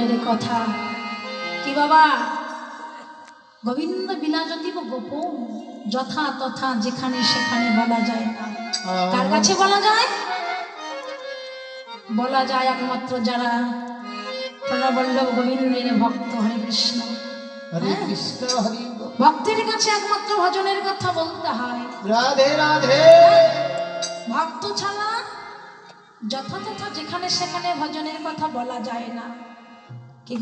ভজনের কথা। কি বাবা? গোবিন্দ বিনা যদি গোপন যথা তথা যেখানে সেখানে বলা যায় না। কার কাছে বলা যায়? বলা যায় একমাত্র যারা প্রণবল্লভ গোবিন্দের ভক্ত হরে কৃষ্ণ। বল। ভক্তের কাছে একমাত্র ভজনের কথা বলতে হয়। রাধে রাধে। ভক্ত ছাড়া যথাযথ যেখানে সেখানে ভজনের কথা বলা যায় না। কি?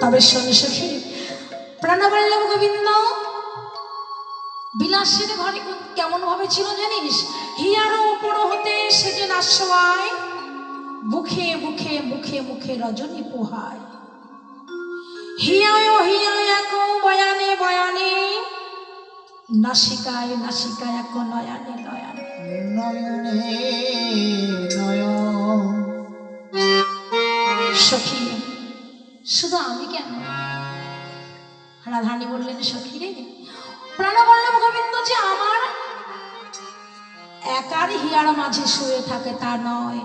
তবে শোন সখী প্রাণবল্লভ গোবিন্দ। বিলাসের ঘরে কেমন ভাবে ছিল জানিস? হিয়ারও উপর হতে সেজে নাশোয়ায় মুখে মুখে মুখে মুখে রজনী পোহায়। হিয়ায় হিয়ায় এক বয়ানে বয়ানে। নাসিকায় নাসিকায় এক নয়ানে নয়নে। নয়ন শুধু আমি কেন? রাধারানী বললেন, সখী রে, প্রাণবল্লভ গোবিন্দ যে আমার একার হিয়ার মাঝে শুয়ে থাকে তা নয়।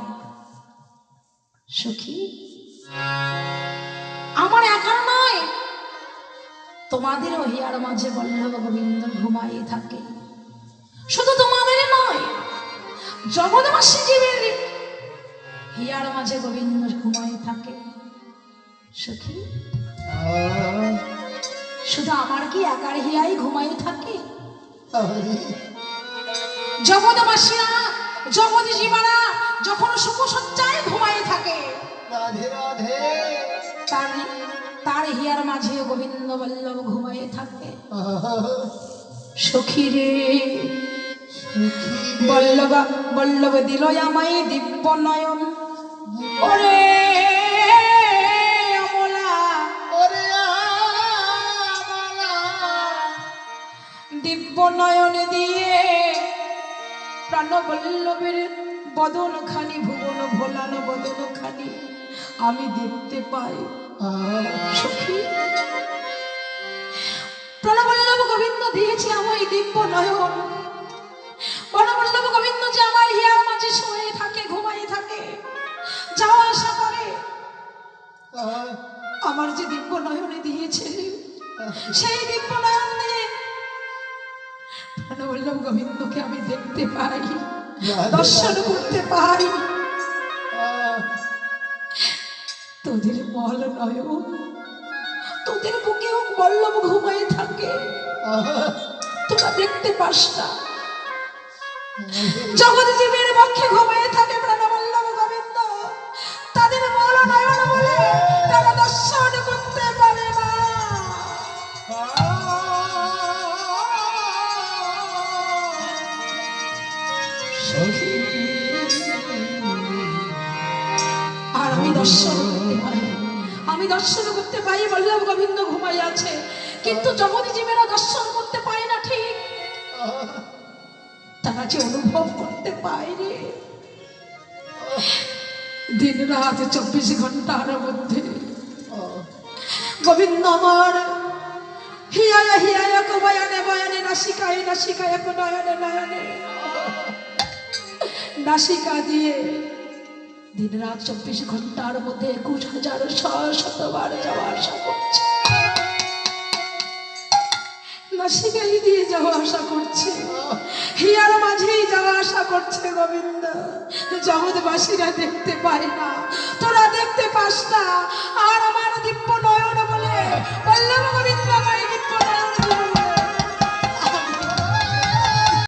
সখী, আমার একার নয়, তোমাদেরও হিয়ার মাঝে বল্লভ গোবিন্দ ঘুমাই থাকে। শুধু তোমাদের নয়, জগৎবাসী জীবের হিয়ার মাঝে গোবিন্দ ঘুমাই থাকে। সখী? শুধু আমার কি একার হিয়াই ঘুমাই থাকে? জগৎবাসীরা জগৎ জীবারা যখন সুখ সজ্জায় ঘুমাই থাকে তার তার হিয়ার মাঝে গোবিন্দ বল্লভ ঘুমাই থাকে সখী রে। বল্লভ বল্লভ দিল আমায় দিব্য নয়ন ওরে! দিব্য নয়ন দিয়ে প্রাণবল্লভের বদন খানি ভুবন ভোলানো বদন খানি আমি দেখতে পাই। প্রাণবল্লভ গোবিন্দ দিয়েছে আমায় দিব্য নয়ন প্রাণবল্লভ গোবিন্দ যে আমার হিয়ার মাঝে শুয়ে থাকে ঘুমাই থাকে যাওয়া আসা করে। আমার যে দিব্য নয়নে দিয়েছে সেই দিব্য নয়ন গোবিন্দকে আমি দেখতে পাই দর্শন করতে পাই। তোদের বল নয়ন তোদের বুকেও বল্লভ ঘুমাই থাকে। তোরা দেখতে পাস না। জগৎ জীবের পক্ষে ঘুমিয়ে থাকে প্রাণবল্লভ গোবিন্দ। তাদের বল নয়ন বলে তারা দর্শন করতে আর আমি দর্শন করতে পারি আমি দর্শন করতে পারি বল্লভ গোবিন্দ ঘুমাই আছে। কিন্তু জগৎ জীবেরা দর্শন করতে পারে না ঠিক। তারা যে অনুভব করতে পায় দিন রাত চব্বিশ ঘণ্টার মধ্যে। গোবিন্দ আমার, হিয়ায় হিয়ায় কো বয়ানে নাসিকায় নাসিকায় নয়নে নয়নে। নাসিকা দিয়ে দিন রাত চব্বিশ ঘণ্টার মধ্যে একুশ হাজার শতবার যাওয়া আসা করছে। নাসিকাই দিয়ে যাওয়া আসা করছে। হিয়ার মাঝেই যাওয়া আসা করছে গোবিন্দ জগৎবাসীরা দেখতে পায় না, তোরা দেখতে পাস